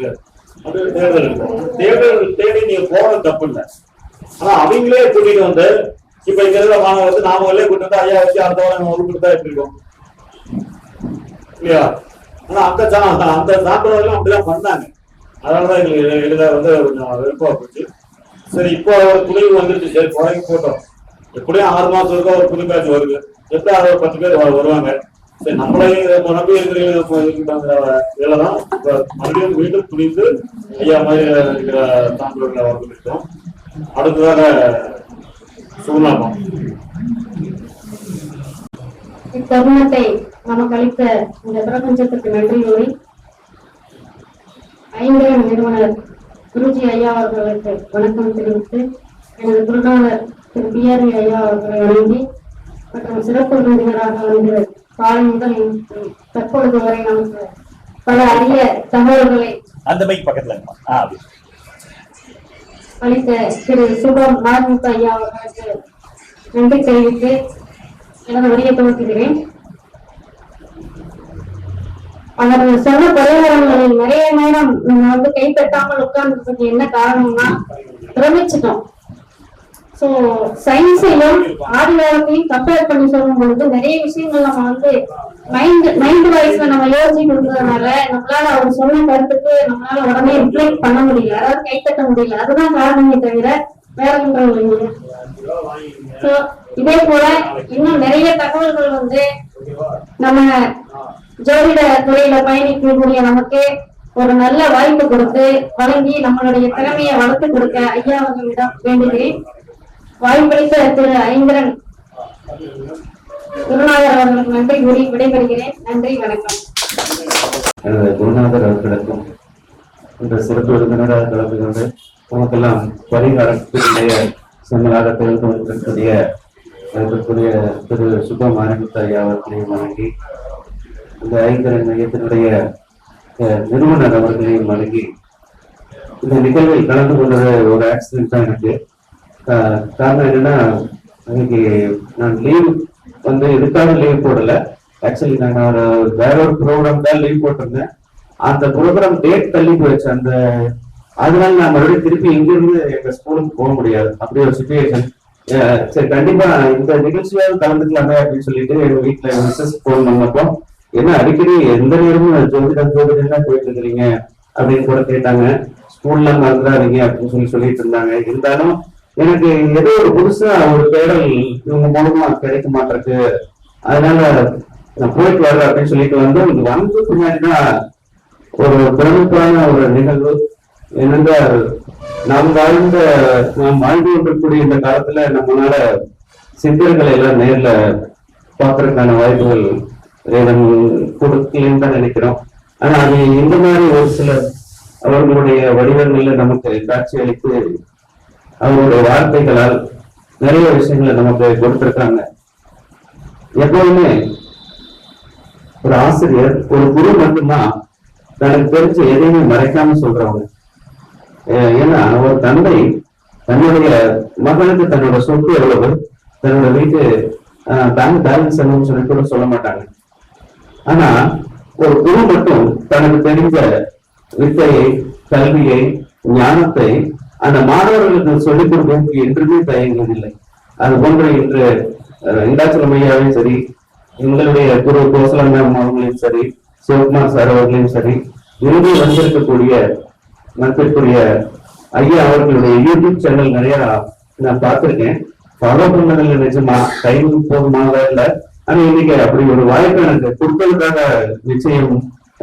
இருக்கு. அது தேர்தல் தேவர்கள் தேடி நீங்க போறது தப்பு இல்லை ஆனா அவங்களே கூட்டிட்டு வந்து இப்ப இங்க இருக்கிற மாணவர்கள் வந்து நாமளே கூட்டிட்டு வந்து ஐயா வச்சு அந்த வாரம் நம்ம உருப்பிட்டு தான் எப்படி இருக்கும்? இல்லையா? ஆனா அந்த சா- அந்த சான்றோர்களும் அப்படிதான் பண்ணாங்க. அதனாலதான் எங்களுக்கு எழுத வந்து கொஞ்சம் வெறுப்பா போச்சு. சரி இப்போ ஒரு துணிவு வந்துருச்சு. சரி குறைக்கு போட்டோம் எப்படியும் ஆறு மாசம் இருக்கோ ஒரு புது பேட்ச் வருது. எப்படி அது ஒரு பத்து பேர் வருவாங்க. சரி நம்மளையும் இதை இப்ப நம்பி இருக்கிற இதுல இப்ப மறுபடியும் மீண்டும் துணிந்து ஐயா மாதிரி இருக்கிற சான்றோர்களை வரவேற்கிறோம். அடுத்ததாக சுகுணாமா. இத்தருணத்தை நமக்கு அளித்த இந்த பிரபஞ்சத்துக்கு நன்றி கூறி ஐந்திரம் நிறுவனர் குருஜி ஐயா அவர்களுக்கு வணக்கம் தெரிவித்து எனது குருநாதர் திரு பி ஆர் ஐயா அவர்களை வணங்கி மற்றும் சிறப்பு விருந்தினராக வந்து காலை முதல் தற்பொழுது வரை நமக்கு பல அரிய தகவல்களை அந்த மைக் பக்கத்துல அளித்த திரு சுபம் நார்முக ஐயா அவர்களுக்கு நன்றி தெரிவித்து எனது வரியை துவக்குகிறேன். அவர் சொன்ன குறைவரங்களில் நிறைய நேரம் நம்ம வந்து கைப்பற்றாமல் உட்கார்ந்து என்ன காரணம்னா பிரமிச்சிட்டோம். சோ சயின்ஸையும் ஆதிவாரத்தையும் கம்பேர் பண்ணி சொல்லும் பொழுது நிறைய விஷயங்கள் நம்ம வந்து மைண்ட் மைண்ட் வைஸ்ல நம்ம யோசிச்சு கொடுத்ததுனால நம்மளால அவர் சொன்ன கருத்துக்கு நம்மளால உடனே ரிஃப்ளெக்ட் பண்ண முடியல. அதாவது கைத்தட்ட முடியல. அதுதான் காரணமே தவிர வேற ஒன்றும் இல்லைங்க சோ இதே போல இன்னும் நிறைய தகவல்கள் வந்து நம்ம ஜோதிட துறையில பயணிக்கக்கூடிய நமக்கு ஒரு நல்ல வாய்ப்பு கொடுத்து வழங்கி நம்மளுடைய திறமையை வளர்த்து கொடுக்க ஐயா அவர்களிடம் வேண்டுகிறேன். வாய்ப்பளித்த திரு ஐந்திரன் குருநாதர் அவர்களுக்கு நன்றி கூறி விடைபெறுகிறேன். நன்றி வணக்கம். எனது குருநாதர் அவர்களுக்கும் இந்த சிறப்பு விருந்தினராக கலந்து கொண்டு உமக்கெல்லாம் பரிகாரத்தினுடைய செம்மலாக தெரிந்து கொண்டிருக்கக்கூடிய இருக்கக்கூடிய திரு சுபம் ஆரம்பித்த ஐயா அவர்களையும் வணங்கி இந்த ஐந்தரை மையத்தினுடைய நிறுவனர் அவர்களையும் வணங்கி இந்த நிகழ்வில் கலந்து கொண்டது ஒரு ஆக்சிடென்ட் தான் எனக்கு காரணம் என்னன்னா அன்னைக்கு நான் லீவ் வந்து எதுக்காக லீவ் போடல. ஆக்சுவலி நான் ஒரு வேற ஒரு ப்ரோக்ராம் தான் லீவ் போட்டிருந்தேன். அந்த ப்ரோக்ராம் டேட் தள்ளி போயிடுச்சு. அந்த அதனால நான் மறுபடியும் திருப்பி இங்கிருந்து எங்க ஸ்கூலுக்கு போக முடியாது. அப்படி ஒரு சுச்சுவேஷன் சரி கண்டிப்பா இந்த நிகழ்ச்சியாவது கலந்துக்கலாமே அப்படின்னு சொல்லிட்டு எங்க வீட்டுல மிஸ்ஸஸ் போன் பண்ணப்போ என்ன அடிக்கடி எந்த நேரமும் ஜோதிடம் ஜோதிடம் போயிட்டு இருக்கிறீங்க அப்படின்னு கூட கேட்டாங்க. ஸ்கூல்லாம் மறந்துடாதீங்க அப்படின்னு சொல்லி சொல்லிட்டு இருந்தாங்க. இருந்தாலும் எனக்கு ஏதோ ஒரு புதுசா ஒரு தேடல் இவங்க மூலமா கிடைக்க மாட்டிருக்கு. அதனால நான் போயிட்டு வர்றேன் அப்படின்னு சொல்லிட்டு வந்து இங்க வந்து பின்னாடிதான் ஒரு பிரமிப்பான ஒரு நிகழ்வு. என்னென்றால் நாம் வாழ்ந்த நாம் வாழ்ந்து கொண்டிருக்கக்கூடிய இந்த காலத்துல நம்மளால சித்தர்களை எல்லாம் நேர்ல பார்க்கறதுக்கான வாய்ப்புகள் இறைவன் கொடுக்கலன்னு தான் நினைக்கிறோம். ஆனா அது இந்த மாதிரி ஒரு சில அவர்களுடைய வடிவங்கள்ல நமக்கு காட்சி அளித்து அவருடைய வார்த்தைகளால் நிறைய விஷயங்களை நமக்கு கொடுத்திருக்காங்க எப்பவுமே ஒரு ஆசிரியர் ஒரு குரு மட்டும்தான் தனக்கு தெரிஞ்ச எதையுமே மறைக்காம சொல்றவங்க. ஏன்னா ஒரு தந்தை தன்னுடைய மகனுக்கு தன்னோட சொத்து எவ்வளவு தன்னோட வீட்டு அஹ், பேங்க் பேலன்ஸ் என்னன்னு சொல்லி கூட சொல்ல மாட்டாங்க. ஆனா ஒரு குரு மட்டும் தனக்கு தெரிஞ்ச வித்தையை கல்வியை ஞானத்தை அந்த மாணவர்களுக்கு சொல்லிக் கொடுப்பதற்கு என்றுமே தயங்குவதில்லை அது போன்று இன்று அஹ், ஐயாவையும் சரி எங்களுடைய குரு கோசலம் மேம் அவர்களையும் சரி சிவகுமார் சார் அவர்களையும் சரி விரும்பி வந்திருக்கக்கூடிய மதிப்பிற்குரிய ஐயா அவர்களுடைய யூடியூப் சேனல் நிறைய நான் பார்த்திருக்கேன். ஃபாலோ பண்ணதில்லை நிஜமா டைம் போதுமாக இல்லை. ஆனா இன்னைக்கு அப்படி ஒரு வாய்ப்பு எனக்கு கொடுத்ததுக்காக நிச்சயம்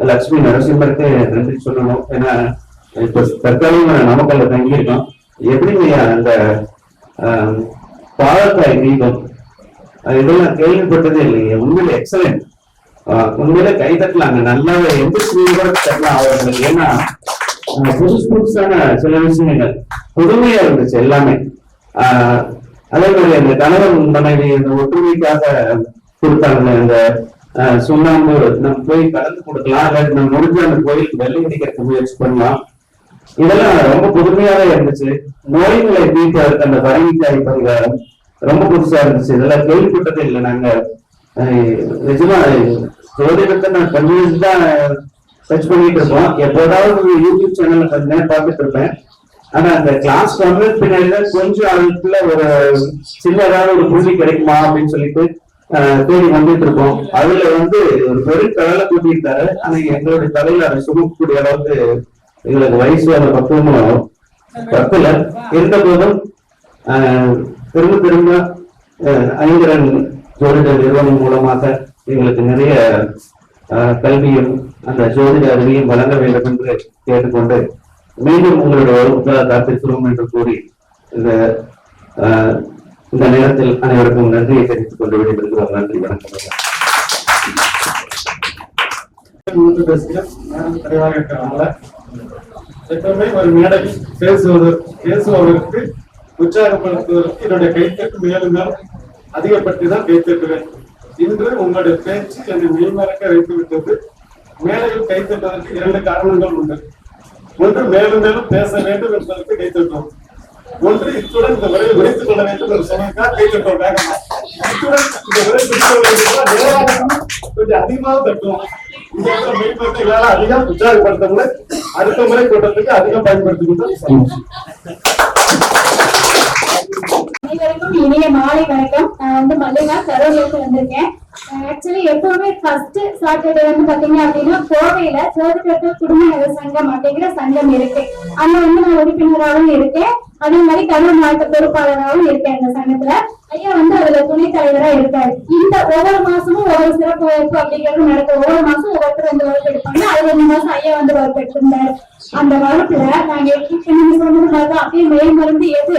லட்சுமி நரசிம்மருக்கு நன்றி சொல்லணும். ஏன்னா இப்ப தற்காலிகம் நாமக்கல்ல தங்கியிருக்கோம். எப்படிங்க அந்த ஆஹ், பாலக்காய் தீபம் இதெல்லாம் கேள்விப்பட்டதே இல்லைங்க உண்மையில எக்ஸலண்ட் உண்மையில கை தட்டலாங்க. நல்லாவே எந்த கூட தட்டலாம். அவர்களுக்கு ஏன்னா புதுசு புதுசான சில விஷயங்கள் புதுமையா இருந்துச்சு எல்லாமே. ஆஹ், அதே மாதிரி அந்த கணவன் மனைவி இந்த ஒற்றுமைக்காக கொடுத்தாங்க இந்த ஆஹ், சுண்ணாம்பு நம்ம போய் கலந்து கொடுக்கலாம். அல்லது நம்ம முடிஞ்ச அந்த கோயிலுக்கு வெள்ளை அடிக்கிறதுக்கு முயற்சி பண்ணலாம். இதெல்லாம் ரொம்ப புதுமையாவே இருந்துச்சு. நோய்களை தீர்ப்பதற்கு அந்த பரங்கிக்காய் பரிகாரம் ரொம்ப புதுசா இருந்துச்சு. இதெல்லாம் கேள்விப்பட்டதே இல்லை நாங்க. நிஜமா ஜோதிடத்தை நான் கன்வியூஸ் தான் சர்ச் பண்ணிட்டு இருப்போம் எப்போதாவது யூடியூப் சேனல்ல கொஞ்ச நேரம் பார்த்துட்டு இருப்பேன். ஆனா அந்த கிளாஸ் வந்து பின்னாடி கொஞ்சம் அதுக்குள்ள ஒரு சின்னதாக ஒரு புள்ளி கிடைக்குமா அப்படின்னு சொல்லிட்டு தேடி வந்துட்டு இருக்கோம். அதுல வந்து ஒரு பெரும் கடலை கூட்டியிருக்காரு. ஆனா எங்களுடைய தலையில அதை சுமக்கக்கூடிய அளவுக்கு எங்களுக்கு வயசு அந்த பக்குவமும் பக்கல இருந்த போதும் திரும்ப திரும்ப ஆஹ், ஐங்கரன் ஜோதிட நிறுவனம் மூலமாக எங்களுக்கு நிறைய கல்வியும் அந்த ஜோதிட அறிவியும் வழங்க வேண்டும் என்று கேட்டுக்கொண்டு மீண்டும் உங்களுடைய வகுப்புகளை காத்திருக்கிறோம் என்று கூறி இந்த ஆஹ், இந்த நேரத்தில் அனைவருக்கும் நன்றியை தெரிவித்துக் கொண்டு விடைபெறுகிறோம். நன்றி வணக்கம். மூன்று எப்பவுமே ஒரு மேடை பேசுவதற்கு பேசுபவருக்கு உற்சாகப்படுத்துவதற்கு என்னுடைய கைத்தட்டு மேலும் மேலும் அதிகப்படுத்தி தான் கைத்தட்டுவேன். இன்று உங்களுடைய பேச்சு என்னை மெய்மறக்க வைத்து விட்டது மேடையில் கைத்தட்டுவதற்கு இரண்டு காரணங்கள் உண்டு. ஒன்று மேலும் மேலும் பேச வேண்டும் என்பதற்கு கைத்தட்டுவோம். ஒன்று இத்துடன் இந்த உரையை உரைத்துக் கொள்ள வேண்டும் என்று சொன்னதுக்காக கைத்தட்டோம் வேகமா. இத்துடன் இந்த உரை கொஞ்சம் அதிகமாக தட்டுவோம். இந்த அதிகம் உற்சாகப்படுத்தவங்களை அடுத்த முறை கூட்டத்துக்கு அதிகம் பயன்படுத்திக்கிட்டோம் அனைவருக்கும் இனிய மாலை வணக்கம். நான் வந்து மல்லிகா கரூர்ல வந்திருக்கேன். ஆக்சுவலி எப்பவுமே ஃபர்ஸ்ட் சாட்டர்டே வந்து பாத்தீங்க அப்படின்னா கோவையில சோதகர்கள் குடும்ப நல சங்கம் அப்படிங்கிற சங்கம் இருக்கு. அங்க வந்து நான் உறுப்பினராகவும் இருக்கேன். அதே மாதிரி கரூர் மாவட்ட பொறுப்பாளராகவும் இருக்கேன் இந்த சங்கத்துல. ஐயா வந்து அதுல துணைத் தலைவரா இருக்காரு. இந்த ஒவ்வொரு மாசமும் ஒவ்வொரு சிறப்பு வகுப்பு அப்படிங்கிறது நடக்கும். ஒவ்வொரு மாசம் ஒவ்வொருத்தர் வந்து வகுப்பு எடுப்பாங்க. அது ரெண்டு மாசம் ஐயா வந்து வகுப்பு எடுத்திருந்தாரு. அந்த வகுப்புல நாங்க நீங்க சொன்னது மாதிரி அப்படியே மேல் மருந்து எது?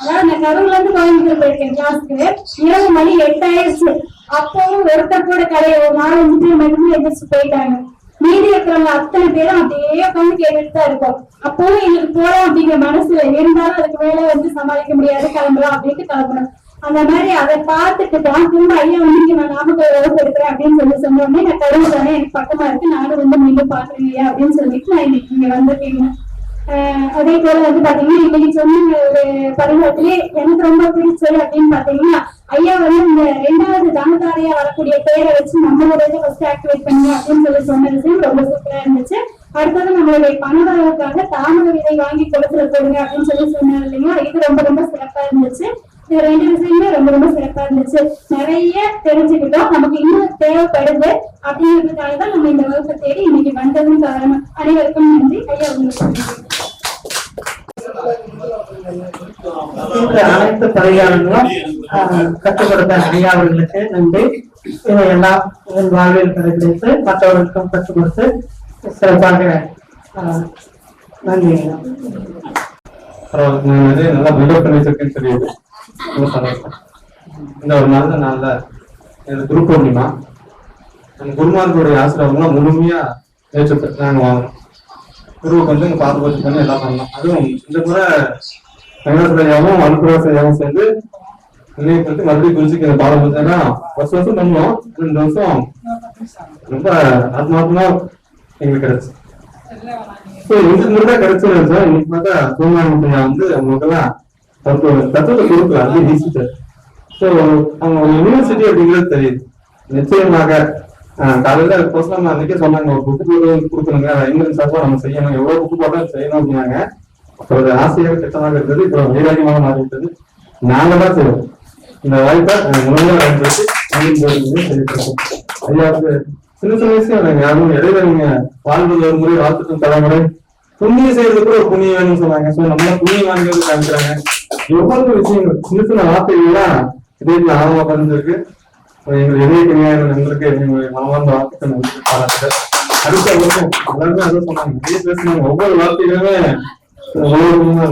அதாவது நான் கரூர்ல இருந்து கோயம்புத்தூர் போயிருக்கேன் கிளாஸ்க்கு இரவு மணி எட்டாயிருச்சு அப்பவும் ஒருத்தர் கூட கிடையாது ஒரு நாலஞ்சு பேர் மட்டுமே எந்திரிச்சு போயிட்டாங்க. மீதி இருக்கிறவங்க அத்தனை பேரும் அப்படியே உட்காந்து கேட்டுட்டு தான் இருக்கோம். அப்பவும் எங்களுக்கு போறோம் அப்படிங்கிற மனசுல இருந்தாலும் அதுக்கு மேல வந்து சமாளிக்க முடியாது கிளம்பலாம் அப்படின்ட்டு கிளம்பணும். அந்த மாதிரி அதை பார்த்துட்டு தான் திரும்ப ஐயா வந்து இங்க நான் நாமக்கல் வகுப்பு எடுக்கிறேன் அப்படின்னு சொல்லி சொன்னோடனே நான் கடவுள் தானே எனக்கு பக்கமா இருக்கு. நானும் வந்து மீண்டும் பாக்குறேன் ஐயா அப்படின்னு சொல்லிட்டு நான் இன்னைக்கு இங்க வந்திருக்கீங்க. ஆஹ் அதே போல வந்து பாத்தீங்கன்னா இன்னைக்கு சொன்ன ஒரு பருவத்திலே எனக்கு ரொம்ப பிடிச்சது அப்படின்னு பாத்தீங்கன்னா ஐயா வந்து இந்த ரெண்டாவது தாமதாரையா வரக்கூடிய பேரை வச்சு நம்மளோட ஃபர்ஸ்ட் ஆக்டிவேட் பண்ணி அப்படின்னு சொல்லி சொன்ன ரொம்ப சூப்பரா இருந்துச்சு. அடுத்தது நம்மளுடைய பணவரவுக்காக தாமத விதை வாங்கி கொடுத்துல போடுங்க அப்படின்னு சொல்லி சொன்னார் இல்லைங்களா? இது ரொம்ப ரொம்ப சிறப்பா இருந்துச்சு. இது ரெண்டு விஷயமே ரொம்ப ரொம்ப சிறப்பா இருந்துச்சு. நிறைய தெரிஞ்சுக்கிட்டோம். நமக்கு இன்னும் தேவைப்படுது அப்படிங்கிறதுக்காக தான் நம்ம இந்த வகுப்பை தேடி இன்னைக்கு வந்ததும் காரணம். அனைவருக்கும் நன்றி. ஐயா உங்களுக்கு இந்த அனைத்து பரிகாரங்களும் கற்றுக் கொடுத்த ஐயா அவர்களுக்கு நன்றி இதையெல்லாம் என் வாழ்வில் கடைபிடித்து மற்றவர்களுக்கும் கற்றுக் கொடுத்து சிறப்பாக நன்றி. பரவாயில்ல நான் நல்லா பில்டப் பண்ணி வச்சிருக்கேன்னு தெரியுது இந்த ஒரு நல்ல நாள்ல எனக்கு குரு பூர்ணிமா. நம்ம குருமார்களுடைய ஆசிரியர்கள்லாம் முழுமையா ஏற்று நாங்க வாங்கணும். குருவுக்கு வந்து பார்த்து பார்த்து பண்ணி எல்லாம் பண்ணலாம். அதுவும் இந்த முறை வெங்கடேஸ்வரையாவும் அனுப்புராசையாவும் சேர்ந்து நினைவுபடுத்தி மறுபடியும் குறிச்சிக்கிற பாடம் பார்த்தீங்கன்னா வருஷம் வருஷம் பண்ணுவோம். ரெண்டு வருஷம் ரொம்ப ஆத்மாத்மா எங்களுக்கு கிடைச்சு. ஸோ இதுக்கு முன்னாடி கிடைச்சது சார் இன்னைக்கு பார்த்தா சோமானியா வந்து அவங்களுக்கெல்லாம் தத்துவ தத்துவத்தை கொடுக்கல. அது ஈஸி சார் ஸோ அவங்க ஒரு யூனிவர்சிட்டி அப்படிங்கிறது தெரியுது. நிச்சயமாக காலையில் காலையில கோசம் அன்னைக்கே சொன்னாங்க ஒரு புக்கு கொடுக்கணுங்க இன்னும் சார்பா நம்ம செய்யணும். எவ்வளவு புக்கு போட்டாலும் செய்யணும் அப்படின்னாங்க. ஒரு ஆசையாக திட்டமாக இருந்தது இப்போ வைராகியமாக மாறிவிட்டது நாங்க தான் செய்வோம். இந்த வாய்ப்பை முழுமையாக பயன்படுத்தி சொல்லிட்டு ஐயாவுக்கு சின்ன சின்ன விஷயம் இல்லைங்க. இடையில நீங்க வாழ்வது ஒரு முறை வாழ்த்துக்கும் தலைமுறை. புண்ணியம் செய்யறது கூட ஒரு புண்ணியம் வேணும்னு சொன்னாங்க. சோ நம்ம புண்ணியம் வாங்கிறது காமிக்கிறாங்க. எவ்வளவு விஷயங்கள் சின்ன சின்ன வார்த்தைகள்லாம் இதே ஆர்வமா பதிஞ்சிருக்கு. எங்களுக்கு இதய கனியான நண்பருக்கு எங்களுடைய மனமார்ந்த வார்த்தைகள் நன்றி பாராட்டுகள். அடுத்த வருஷம் எல்லாருமே அதான் சொன்னாங்க. நிறைய ஒவ்வொரு வார்த்தைகளுமே உபயோகமா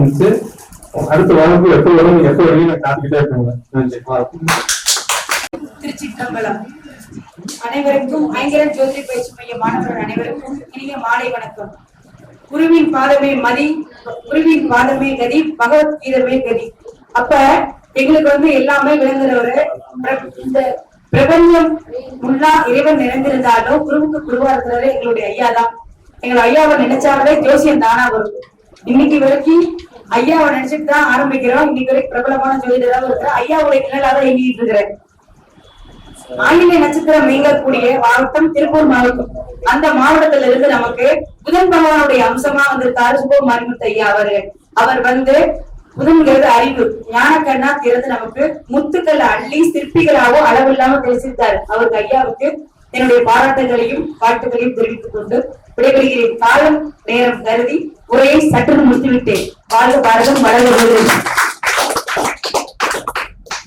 அடுத்த வாரத்துக்கு எப்போ வரும் எப்போ வரையும் நான் காத்துக்கிட்டே இருக்காங்க நன்றி. திருச்சிற்றம்பலம். அனைவருக்கும் ஐங்கரன் ஜோதிட பயிற்சி மைய மாணவர்கள் அனைவருக்கும் இனிய மாலை வணக்கம். குருவின் பாதமே மதி குருவின் பாதமே கதி பகவத்கீதமே கதி. அப்ப எங்களுக்கு வந்து எல்லாமே விளங்குறவரு இந்த பிரபஞ்சம் முன்னா இறைவன் நிறைந்திருந்தாலும் குருவுக்கு குருவா இருக்கிறவரு எங்களுடைய ஐயா தான். எங்களை ஐயாவை நினைச்சாலே ஜோசியம் தானா வரும். இன்னைக்கு வரைக்கும் ஐயாவை நினைச்சிட்டு தான் ஆரம்பிக்கிறோம். இன்னைக்கு வரைக்கும் பிரபலமான ஜோதிடராக இருக்கிற ஐயாவுடைய நிழலாக இயங்கிட்டு இருக்கிறேன் ஆயிலை நட்சத்திரம் இயங்கக்கூடிய மாவட்டம் திருப்பூர் மாவட்டம். அந்த மாவட்டத்துல இருந்து நமக்கு புதன் பகவானுடைய அம்சமா வந்திருக்காரு சுப மணிமுத்து ஐயா அவரு. அவர் வந்து புதன்கிறது அறிவு. ஞானக்கண்ணா திறந்து நமக்கு முத்துக்கள் அள்ளி சிற்பிகளாவோ அளவில்லாம தெரிவித்தார் அவருக்கு ஐயாவுக்கு என்னுடைய பாராட்டுகளையும் வாழ்த்துக்களையும் தெரிவித்துக் கொண்டு விடைபெறுகிறேன். காலம் நேரம் கருதி உரையை சற்று முடித்துவிட்டேன். வாழ்க பாரதம் வளர்ந்து